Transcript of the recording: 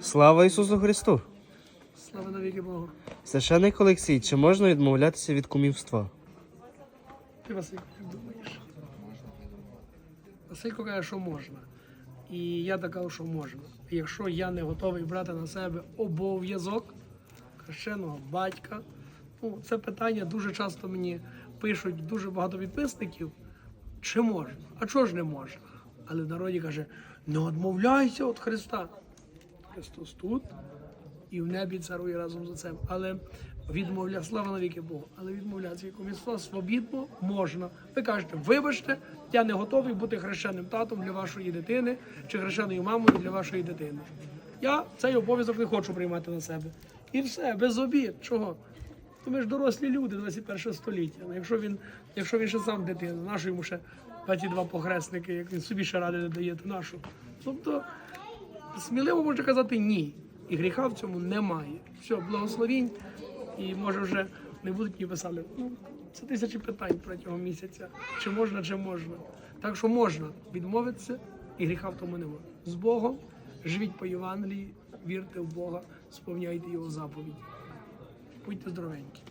Слава Ісусу Христу! Слава навіки Богу. Священник Олексій, чи можна відмовлятися від кумівства? Ти Василько, як думаєш? Василько каже, що можна. І я так що можна. Якщо я не готовий брати на себе обов'язок хрещеного батька, ну, це питання дуже часто мені пишуть дуже багато підписників. Чи можна? А чого ж не можна? Але в народі каже: не відмовляйся від Христа. Христос тут і в небі царує разом з отцем. Але відмовля, слава навіки Богу, але відмовлятися від кумівства свобідно можна. Ви кажете, вибачте, я не готовий бути хрещеним татом для вашої дитини чи хрещеною мамою для вашої дитини. Я цей обов'язок не хочу приймати на себе. І все, без обід. Чого? То ми ж дорослі люди 21 століття. Ну, якщо він, якщо він ще сам дитина, нашу йому ще 22 похресники, як він собі ще ради не дає, то нашу. Тобто сміливо можна казати ні. І гріха в цьому немає. Все, благословінь, і може вже не будуть мені писали. Ну, це тисячі питань протягом місяця. Чи можна, чи можна. Так що можна відмовитися, і гріха в тому немає. З Богом живіть по Євангелії, вірте в Бога, сповняйте його заповіді. Будьте здоровенькі.